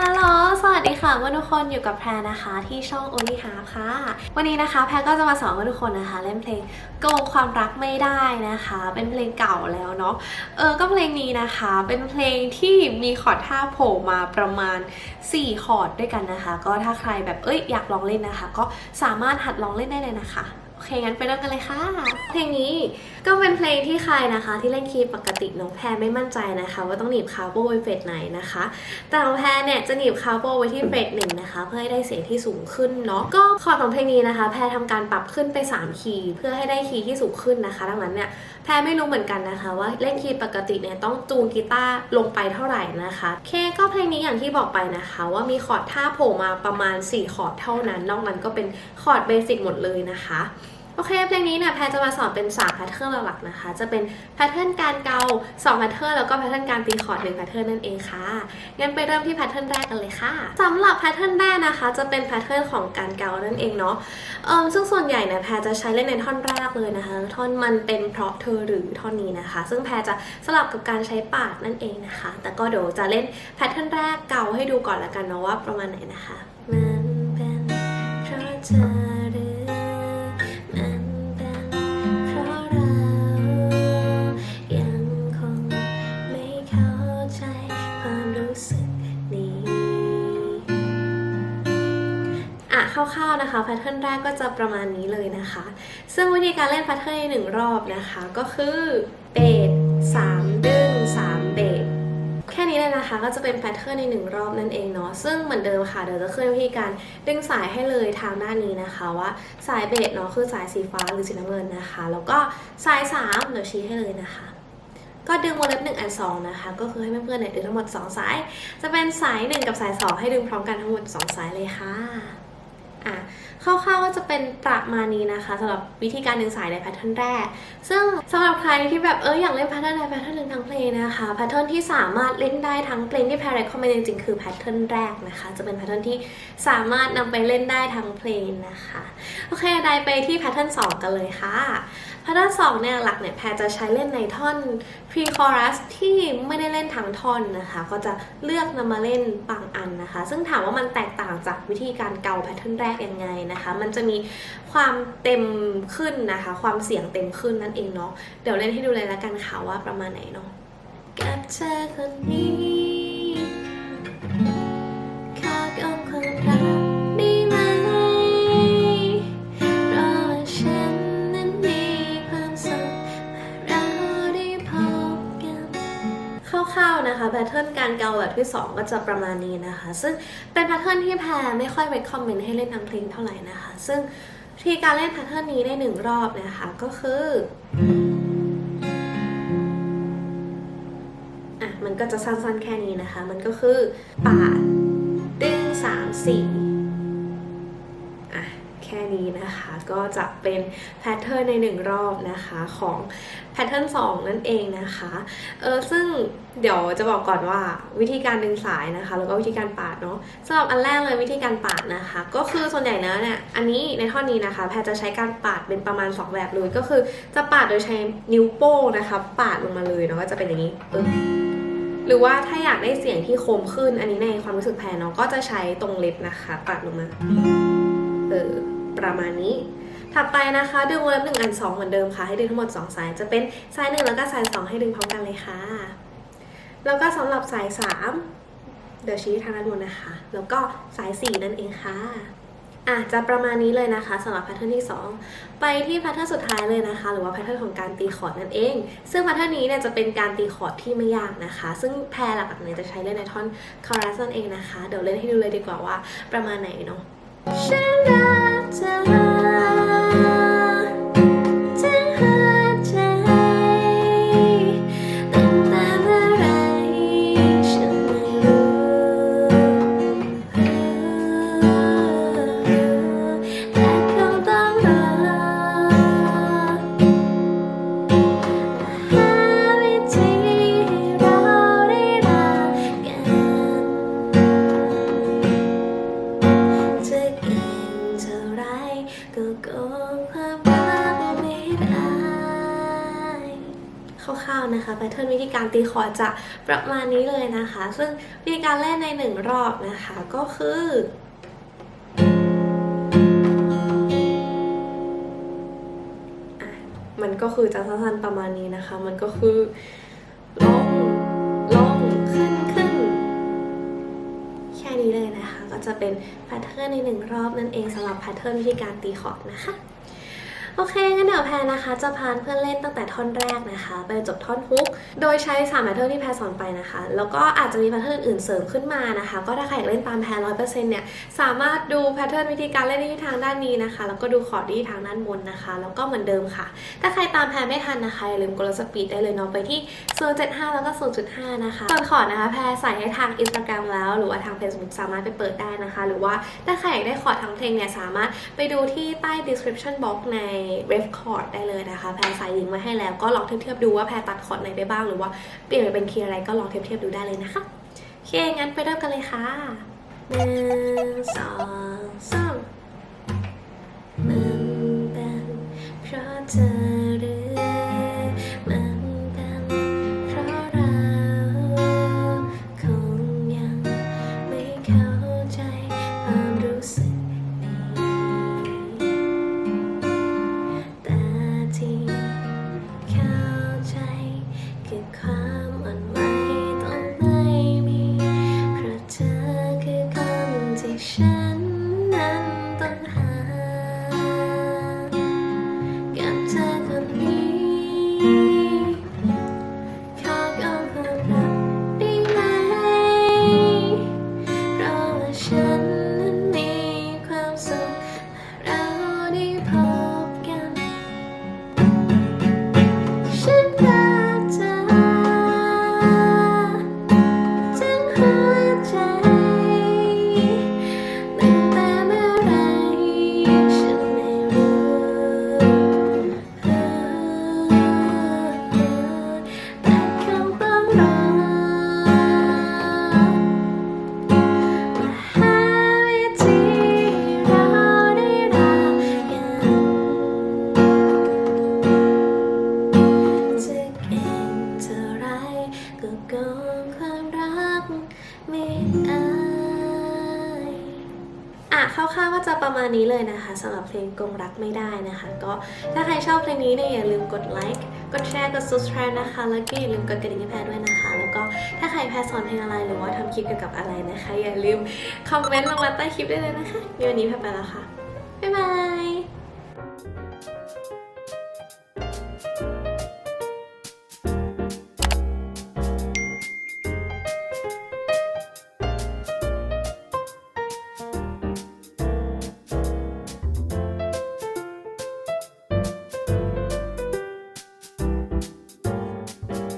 ฮัลโหล สวัสดีค่ะเพื่อนทุกคนอยู่กับแพรนะคะ ที่ช่อง Only Half ค่ะ วันนี้นะคะ แพรก็จะมาสอนเพื่อนทุกคนนะคะ เล่นเพลงโกงความรักไม่ได้นะคะ เป็นเพลงเก่าแล้วเนาะ เออ ก็เพลงนี้นะคะ เป็นเพลงที่มีคอร์ดท่าโผล่มาประมาณ 4 คอร์ดด้วยกันนะคะ ก็ถ้าใครแบบเอ้ยอยากลองเล่นนะคะ ก็สามารถหัดลองเล่นได้เลยนะคะ โอเคงั้นไปเริ่มกันเลยค่ะ เพลงนี้ ก็เป็นเพลงที่ใครนะคะ ที่เล่นคีย์ปกติน้องแพรไม่มั่นใจนะคะ ว่าต้องหนีบคาร์โบไว้เฟสไหนนะคะ แต่ของแพรเนี่ยจะหนีบคาร์โบไว้ที่เฟสหนึ่งนะคะ เพื่อให้ได้เสียงที่สูงขึ้นเนาะก็คอร์ดของเพลงนี้นะคะ แพรทำการปรับขึ้นไป 3 คีย์เพื่อให้ได้คีย์ที่สูงขึ้นนะคะ ดังนั้นเนี่ยแพรไม่รู้เหมือนกันนะคะ ว่าเล่นคีย์ปกติเนี่ยต้องจูนกีตาร์ลงไปเท่าไหร่นะคะเคก็เพลงนี้อย่างที่บอกไปนะคะ ว่ามีคอร์ดท่าโผล่มาประมาณ 4 คอร์ดเท่านั้น นอกนั้นก็เป็นคอร์ดเบสิกหมดเลยนะคะ โอเคเพลงนี้เนี่ยแพรจะมาสอนเป็น3แพทเทิร์นหลักๆนะคะ จะเป็นแพทเทิร์นการเกา2แพทเทิร์นแล้วก็แพทเทิร์นการตีคอร์ด1แพทเทิร์นนั่นเองค่ะงั้นไปเริ่มที่แพทเทิร์นแรกกันเลยค่ะสำหรับแพทเทิร์นแรกนะคะ จะเป็นแพทเทิร์นของการเกานั่นเองเนาะเออซึ่งส่วนใหญ่เนี่ยแพรจะใช้เล่นในท่อนแรกเลยนะคะ ท่อนมันเป็นเพราะเธอหรือท่อนนี้นะคะ ซึ่งแพรจะสลับกับการใช้ปากนั่นเองนะคะ แต่ก็เดี๋ยวจะเล่นแพทเทิร์นแรกเกาให้ดูก่อนละกันเนาะว่าประมาณไหนนะคะมันเป็นเพราะเธอ อะคร่าวๆนะคะแพทเทิร์นแรกก็จะประมาณนี้เลยนะคะ ซึ่งวิธีการเล่นแพทเทิร์นในหนึ่งรอบนะคะ ก็คือเบสสามดึงสามเบสแค่นี้เลยนะคะก็จะเป็นแพทเทิร์นในหนึ่งรอบนั่นเองเนาะซึ่งเหมือนเดิมค่ะเดี๋ยวจะขึ้นวิธีการดึงสายให้เลยทางด้านนี้นะคะว่าสายเบสเนาะคือสายสีฟ้าหรือสีน้ำเงินนะคะ แล้วก็สายสามเดี๋ยวชี้ให้เลยนะคะก็ดึงวงเล็บหนึ่งอันสองนะคะ ก็คือให้เพื่อนๆเนี่ยดึงทั้งหมด 2 สาย จะเป็นสาย 1 กับสาย 2 ให้ดึงพร้อมกันทั้งหมด 2 สายเลยค่ะ อะคร่าวๆก็จะเป็นประมาณนี้นะคะสำหรับวิธีการดึงสายในแพทเทิร์นแรก ซึ่งสำหรับใครที่แบบเอออยากเล่นแพทเทิร์นใดแพทเทิร์นหนึ่งทั้งเพลงนะคะแพทเทิร์นที่สามารถเล่นได้ทั้งเพลงที่แพร recommend จริงๆคือแพทเทิร์นแรกนะคะ จะเป็นแพทเทิร์นที่สามารถนำไปเล่นได้ทั้งเพลงนะคะโอเคได้ไปที่แพทเทิร์นสองกันเลยค่ะ พทเทิร์น2เนี่ยหลักเนี่ยแพรจะใช้เล่นในท่อน pre chorus ที่ไม่ได้เล่นทั้งท่อนนะคะ ก็จะเลือกนำมาเล่นบางอันนะคะ ซึ่งถามว่ามันแตกต่างจากวิธีการเกาแพทเทิร์นแรกยังไงนะคะ มันจะมีความเต็มขึ้นนะคะ ความเสียงเต็มขึ้นนั่นเองเนาะเดี๋ยวเล่นให้ดูเลยละกันค่ะว่าประมาณไหนเนาะกับเธอคนนี้ การเกาแบบที่ 2 ก็จะประมาณนี้นะคะ ซึ่งเป็นแพทเทิร์นที่แพรไม่ค่อยไปคอมเมนต์ให้เล่นทั้งเพลงเท่าไหร่นะคะ ซึ่งทีการเล่นแพทเทิร์นนี้ได้หนึ่งรอบนะคะก็คืออะมันก็จะสั้นๆแค่นี้นะคะ มันก็คือปาดดึงสามสี่ แค่นี้นะคะ ก็จะเป็นแพทเทิร์นในหนึ่งรอบนะคะของแพทเทิร์น2นั่นเองนะคะเออซึ่งเดี๋ยวจะบอกก่อนว่าวิธีการดึงสายนะคะ แล้วก็วิธีการปาดเนาะสำหรับอันแรกเลยวิธีการปาดนะคะ ก็คือส่วนใหญ่แล้วเนี่ยอันนี้ในท่อนนี้นะคะ แพทจะใช้การปาดเป็นประมาณ 2 แบบเลยก็คือจะปาดโดยใช้นิ้วโป้งนะคะปาดลงมาเลยเนาะก็จะเป็นอย่างนี้หรือว่าถ้าอยากได้เสียงที่คมขึ้น อันนี้ในความรู้สึกแพรเนาะก็จะใช้ตรงเล็บนะคะ ปัดลงมา เออ ประมาณนี้ ถัดไปนะคะดึงวงเล็บหนึ่งอันสองเหมือนเดิมค่ะ ให้ดึงทั้งหมด 2 สายจะเป็นสายหนึ่งแล้วก็สายสองให้ดึงพร้อมกันเลยค่ะ แล้วก็สำหรับสายสามเดี๋ยวชี้ทางด้านบนนะคะ แล้วก็สายสี่นั่นเองค่ะอะจะประมาณนี้เลยนะคะสำหรับแพทเทิร์นที่ 2 ไปที่แพทเทิร์นสุดท้ายเลยนะคะ หรือว่าแพทเทิร์นของการตีคอร์ดนั่นเอง ซึ่งแพทเทิร์นนี้เนี่ยจะเป็นการตีคอร์ดที่ไม่ยากนะคะ ซึ่งแพรหลักๆเนี่ยจะใช้เล่นในท่อนคอรัสนั่นเองนะคะ เดี๋ยวเล่นให้ดูเลยดีกว่าว่าประมาณไหนเนาะ tell คร่าวๆนะคะแพทเทิร์นวิธีการตีคอร์ดจะประมาณนี้เลยนะคะ ซึ่งวิธีการเล่นในหนึ่งรอบนะคะก็คือมันก็คือจะสั้นๆประมาณนี้นะคะ มันก็คือลงลงขึ้นขึ้น แค่นี้เลยนะคะ ก็จะเป็นแพทเทิร์นในหนึ่งรอบนั่นเองสำหรับแพทเทิร์นวิธีการตีคอร์ดนะคะ โอเคงั้นเดี๋ยวแพรนะคะ จะพานเพื่อนเล่นตั้งแต่ท่อนแรกนะคะ ไปจบท่อนฮุก โดยใช้3แพทเทิร์นที่แพรสอนไปนะคะ แล้วก็อาจจะมีแพทเทิร์นอื่นๆเสริมขึ้นมานะคะ ก็ถ้าใครอยากเล่นตามแพรร้อยเปอร์เซ็นต์เนี่ยสามารถดูแพทเทิร์นวิธีการเล่นที่ทางด้านนี้นะคะ แล้วก็ดูคอร์ดที่ทางด้านบนนะคะ แล้วก็เหมือนเดิมค่ะ ถ้าใครตามแพรไม่ทันนะคะอย่าลืมกดลดสปีดได้เลยเนาะไปที่075แล้วก็0.5นะคะส่วนคอร์ดนะคะแพรใส่ให้ทาง Instagram แล้วหรือว่าทาง Facebook สามารถไปเปิดได้นะคะ หรือว่าถ้าใครอยากได้คอร์ดทั้งเพลงเนี่ยสามารถไปดูที่ใต้ description box ในเรฟคอร์ดได้เลยนะคะ แพรใส่ลิงมาให้แล้วก็ลองเทียบๆดูว่าแพรตัดคอร์ดไหนได้บ้างหรือว่าเปลี่ยนไปเป็นคีย์อะไรก็ลองเทียบๆดูได้เลยนะคะโอเคงั้นไปเริ่มกันเลยค่ะหนึ่งสอง ข ก็โกงความรักไม่ได้อะคร่าวๆก็จะประมาณนี้เลยนะคะสำหรับเพลงกงรักไม่ได้นะคะ ก็ถ้าใครชอบเพลงนี้เนี่ยอย่าลืมกดไลค์กดแชร์กด subscribe นะคะ แล้วก็อย่าลืมกดกระดิ่งให้แพรด้วยนะคะ แล้วก็ถ้าใครแพรสอนเพลงอะไรหรือว่าทำคลิปเกี่ยวกับอะไรนะคะ อย่าลืมคอมเมนต์ลงมาใต้คลิปได้เลยนะคะววันนี้แพรไปแล้วค่ะบ๊ายบาย